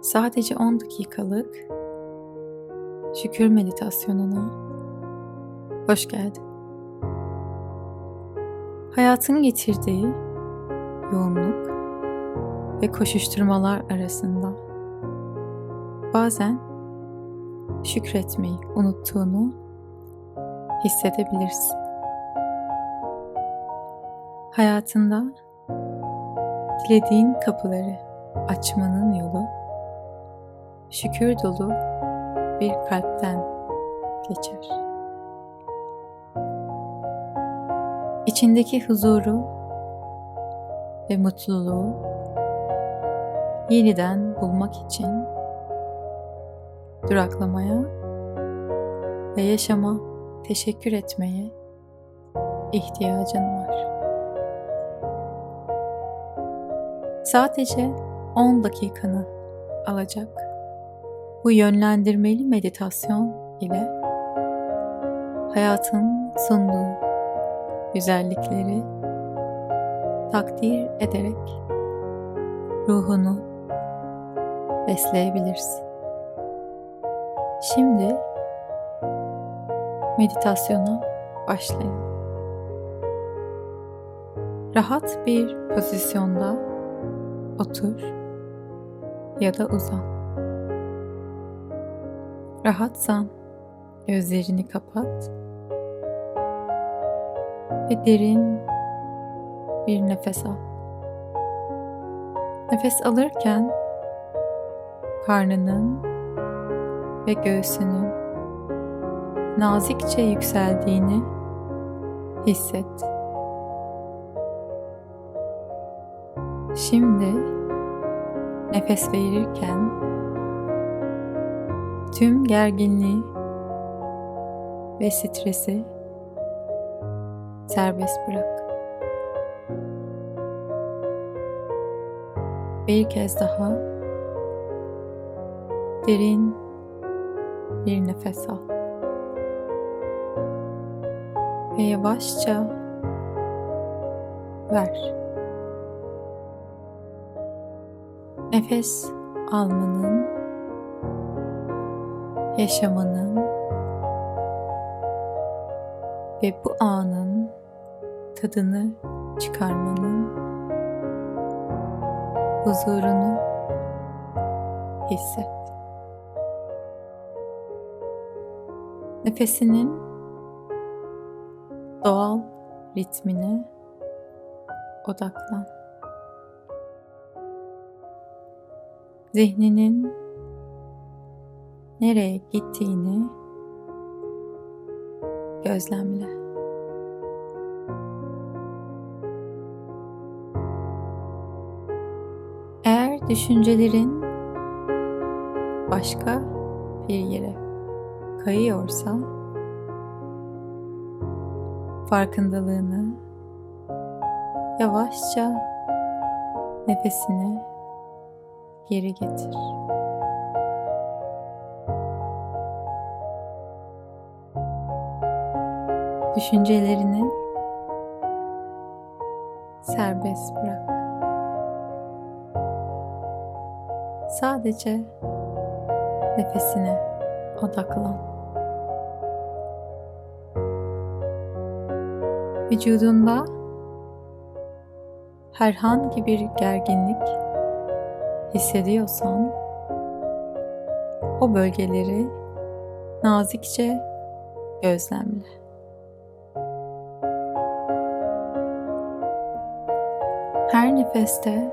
Sadece 10 dakikalık şükür meditasyonuna hoş geldin. Hayatın getirdiği yoğunluk ve koşuşturmalar arasında bazen şükretmeyi unuttuğunu hissedebilirsin. Hayatında dilediğin kapıları açmanın yolu şükür dolu bir kalpten geçer. İçindeki huzuru ve mutluluğu yeniden bulmak için duraklamaya ve yaşama teşekkür etmeye ihtiyacın var. Sadece 10 dakikanı alacak bu yönlendirmeli meditasyon ile hayatın sunduğu güzellikleri takdir ederek ruhunu besleyebilirsin. Şimdi meditasyona başlayalım. Rahat bir pozisyonda otur ya da uzan. Rahatsan gözlerini kapat ve derin bir nefes al. Nefes alırken karnının ve göğsünün nazikçe yükseldiğini hisset. Şimdi nefes verirken tüm gerginliği ve stresi serbest bırak. Bir kez daha derin bir nefes al. Ve yavaşça ver. Nefes almanın yaşamanın ve bu anın tadını çıkarmanın huzurunu hisset. Nefesinin doğal ritmine odaklan. Zihninin nereye gittiğini gözlemle. Eğer düşüncelerin başka bir yere kayıyorsa farkındalığını yavaşça nefesine geri getir. Düşüncelerini serbest bırak. Sadece nefesine odaklan. Vücudunda herhangi bir gerginlik hissediyorsan o bölgeleri nazikçe gözlemle. Nefeste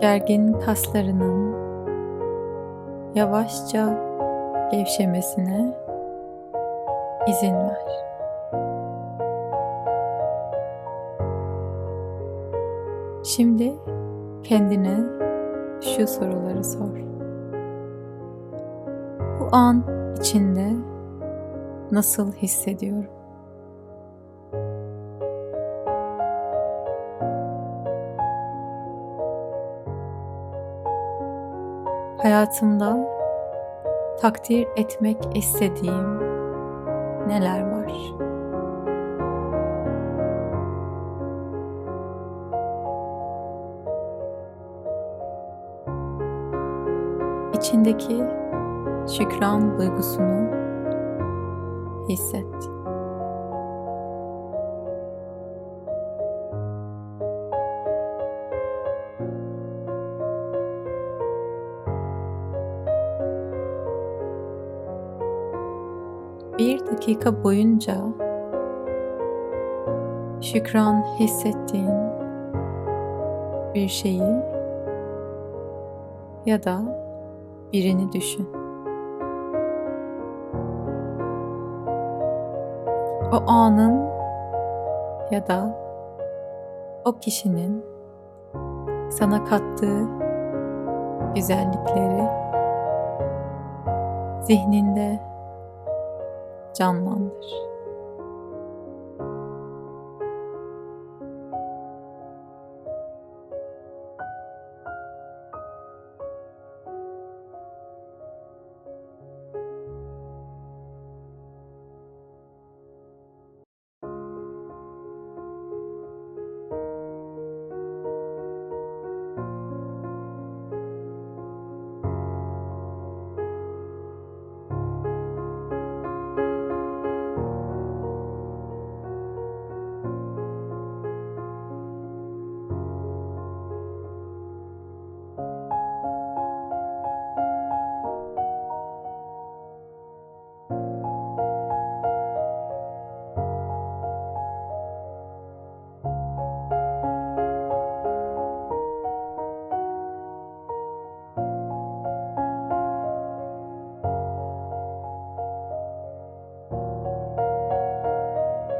gergin kaslarının yavaşça gevşemesine izin ver. Şimdi kendine şu soruları sor. Bu an içinde nasıl hissediyorum? Hayatımda takdir etmek istediğim neler var? içindeki şükran duygusunu hisset. Bir dakika boyunca şükran hissettiğin bir şeyi ya da birini düşün. O anın ya da o kişinin sana kattığı güzellikleri zihninde canlandır.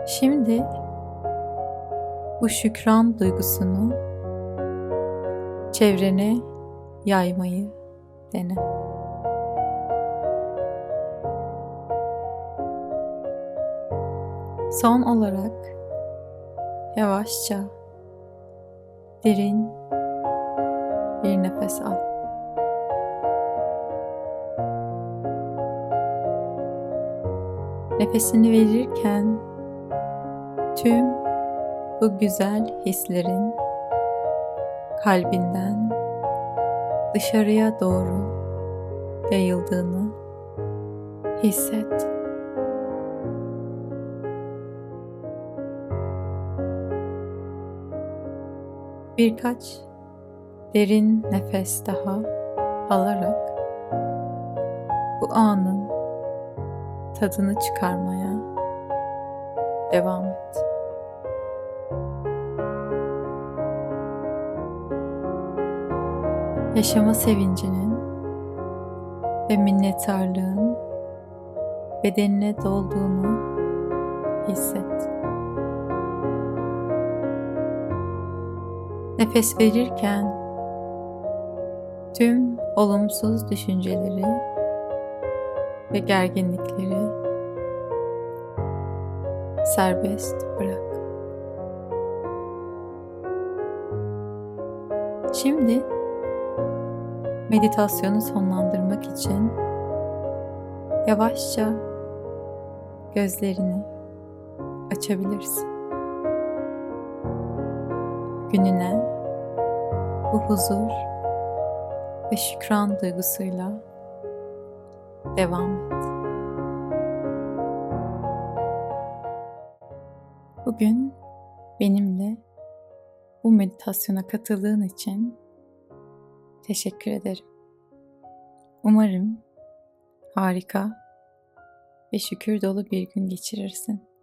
Şimdi bu şükran duygusunu çevrene yaymayı dene. Son olarak yavaşça derin bir nefes al. Nefesini verirken tüm bu güzel hislerin kalbinden dışarıya doğru yayıldığını hisset. Birkaç derin nefes daha alarak bu anın tadını çıkarmaya devam et. Yaşama sevincinin ve minnettarlığın bedenine dolduğunu hisset. Nefes verirken tüm olumsuz düşünceleri ve gerginlikleri serbest bırak. Şimdi meditasyonu sonlandırmak için yavaşça gözlerini açabilirsin. Gününe bu huzur ve şükran duygusuyla devam et. Bugün benimle bu meditasyona katıldığın için teşekkür ederim. Umarım harika ve şükür dolu bir gün geçirirsin.